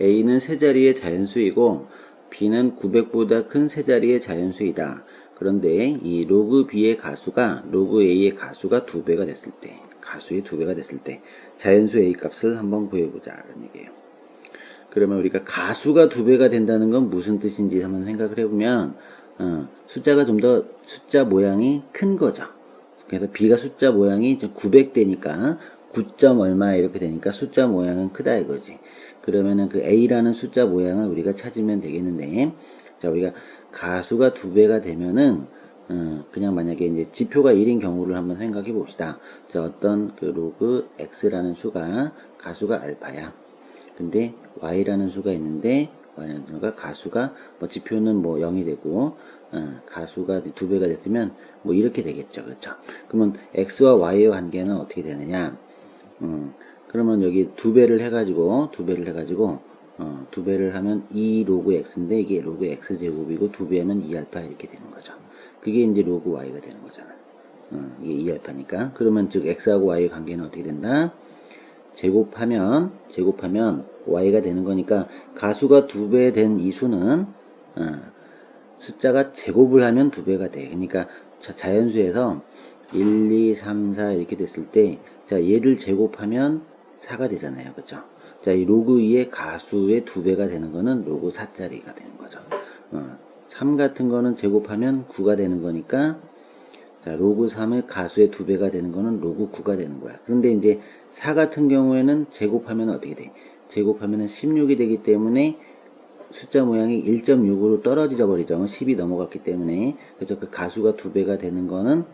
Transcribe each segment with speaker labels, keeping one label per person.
Speaker 1: a는 세 자리의 자연수이고 b는 900보다 큰 세 자리의 자연수이다. 그런데 이 로그 b의 가수가 로그 a의 가수가 두 배가 됐을 때, 가수의 두 배가 됐을 때 자연수 a 값을 한번 구해보자 이런 얘기예요. 그러면 우리가 가수가 두 배가 된다는 건 무슨 뜻인지 한번 생각을 해보면 어, 숫자가 좀 더 숫자 모양이 큰 거죠. 그래서 b가 숫자 모양이 900대니까 9점 얼마 이렇게 되니까 숫자 모양은 크다 이거지. 그러면은 그 a라는 숫자 모양을 우리가 찾으면 되겠는데, 자 우리가 가수가 두 배가 되면은 어, 그냥 만약에 이제 지표가 1인 경우를 한번 생각해 봅시다. 자 어떤 그 로그 x라는 수가 가수가 알파야. 근데 y라는 수가 있는데 y라는 수가 가수가 뭐 지표는 뭐 0이 되고 어, 가수가 두 배가 됐으면 뭐 이렇게 되겠죠. 그렇죠? 그러면 x와 y의 관계는 어떻게 되느냐? 음, 그러면 여기 두 배를 해가지고 두 배를 해가지고 어, 두 배를 하면 2 로그 x인데 이게 로그 x 제곱이고 두 배하면 2 알파 이렇게 되는 거죠. 그게 이제 로그 y가 되는 거잖아. 어, 이게 2 알파니까. 그러면 즉 x하고 y의 관계는 어떻게 된다? 제곱하면 제곱하면 y가 되는 거니까 가수가 두 배 된 이 수는 어, 숫자가 제곱을 하면 두 배가 돼. 그러니까 자, 자연수에서 1, 2, 3, 4 이렇게 됐을 때, 자, 얘를 제곱하면 4가 되잖아요. 그죠? 자, 이 로그 2의 가수의 두 배가 되는 거는 로그 4짜리가 되는 거죠. 어, 3 같은 거는 제곱하면 9가 되는 거니까, 자, 로그 3의 가수의 두 배가 되는 거는 로그 9가 되는 거야. 그런데 이제 4 같은 경우에는 제곱하면 어떻게 돼? 제곱하면 16이 되기 때문에 숫자 모양이 1.6으로 떨어져 버리죠. 10이 넘어갔기 때문에. 그래서 그 가수가 두 배가 되는 거는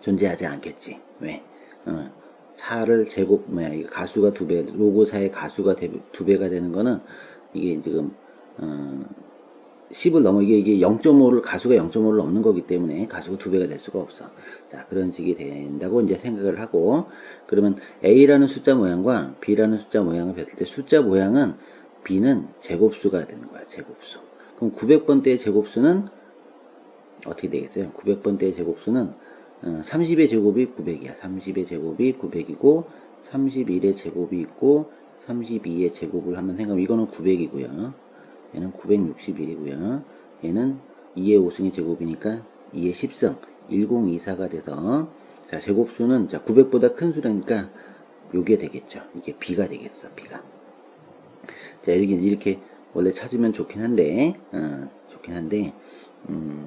Speaker 1: 존재하지 않겠지. 왜? 어, 4를 제곱, 뭐야, 이 가수가 두 배, 로고 4의 가수가 대- 두 배가 되는 거는 이게 지금, 어, 10을 넘어, 이게, 이게 0.5를, 가수가 0.5를 넘는 거기 때문에 가수가 두 배가 될 수가 없어. 자, 그런 식이 된다고 이제 생각을 하고, 그러면 A라는 숫자 모양과 B라는 숫자 모양을 봤을 때 숫자 모양은 B는 제곱수가 되는 거야, 제곱수. 그럼 900번대의 제곱수는 어떻게 되겠어요? 900번대의 제곱수는 어, 30의 제곱이 900이야. 30의 제곱이 900이고 31의 제곱이 있고 32의 제곱을 한번 생각하면 이거는 900이고요. 얘는 961이고요. 얘는 2의 5승의 제곱이니까 2의 10승 1024가 돼서 자 제곱수는 자 900보다 큰 수라니까 요게 되겠죠. 이게 B가 되겠어. B가. 자 이렇게 이렇게 원래 찾으면 좋긴 한데 어, 좋긴 한데 음,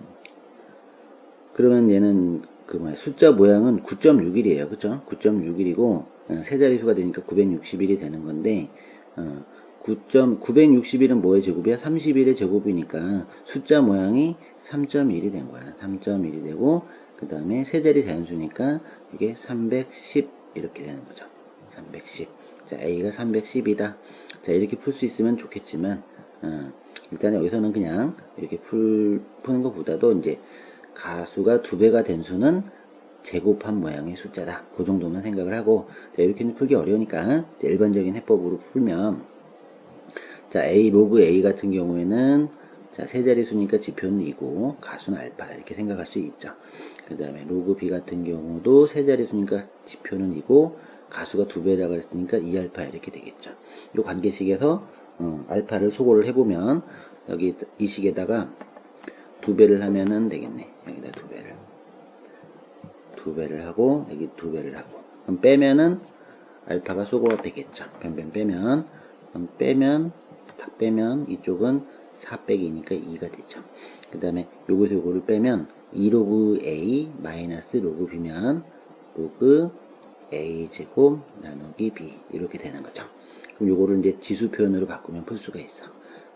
Speaker 1: 그러면 얘는 그 뭐야 숫자 모양은 9.61이에요. 그쵸? 9.61이고 세 자리수가 되니까 961이 되는 건데 어, 9. 961은 뭐의 제곱이야? 31의 제곱이니까 숫자 모양이 3.1이 된 거야. 3.1이 되고 그 다음에 세 자리 자연수니까 이게 310 이렇게 되는 거죠. 310 자, A가 310이다. 자, 이렇게 풀 수 있으면 좋겠지만, 어, 일단 여기서는 그냥 이렇게 풀, 푸는 것보다도 이제 가수가 두 배가 된 수는 제곱한 모양의 숫자다. 그 정도만 생각을 하고, 자, 이렇게는 풀기 어려우니까 일반적인 해법으로 풀면, 자, A, 로그 A 같은 경우에는 자, 세 자리 수니까 지표는 2고 가수는 알파 이렇게 생각할 수 있죠. 그 다음에 로그 B 같은 경우도 세 자리 수니까 지표는 2고 가수가 두 배라고 했으니까 2알파 이렇게 되겠죠. 이 관계식에서 어, 알파를 소거를 해보면 여기 이 식에다가 두 배를 하면은 되겠네. 여기다 두 배를 두 배를 하고 여기 두 배를 하고 그럼 빼면은 알파가 소거가 되겠죠. 변변 빼면 그럼 빼면 다 빼면 이쪽은 4 빼기니까 2가 되죠. 그 다음에 요거에서 요거를 빼면 2 로그 A 마이너스 로그 B면 로그 A 제곱 나누기 B 이렇게 되는 거죠. 그럼 요거를 이제 지수 표현으로 바꾸면 풀 수가 있어.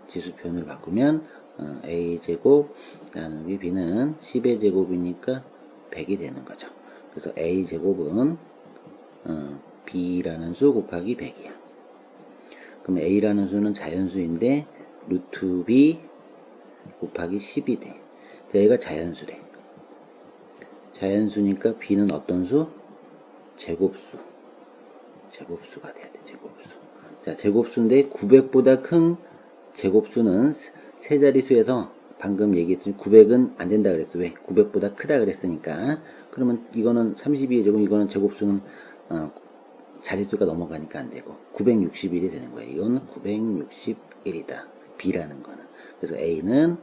Speaker 1: 지수 표현으로 바꾸면 어, A 제곱 나누기 B는 10의 제곱이니까 100이 되는 거죠. 그래서 A 제곱은 어, B라는 수 곱하기 100이야. 그럼 A라는 수는 자연수인데 루트 B 곱하기 10이 돼. 자, 얘가 자연수래. 자연수니까 B는 어떤 수? 제곱수. 제곱수가 돼야 돼, 제곱수. 자, 제곱수인데 900보다 큰 제곱수는 세 자리수에서 방금 얘기했듯이 900은 안 된다 그랬어. 왜? 900보다 크다 그랬으니까. 그러면 이거는 32의 제곱, 이거는 제곱수는 어, 자릿수가 넘어가니까 안 되고 961이 되는 거예요. 이건 961이다. B라는 거는. 그래서 A는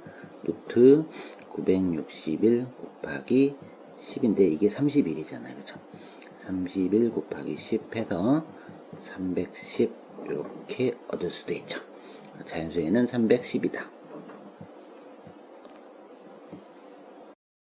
Speaker 1: 루트 961 곱하기 10인데 이게 31이잖아요. 그죠? 31 곱하기 10 해서 310 이렇게 얻을 수도 있죠. 자연수에는 310이다.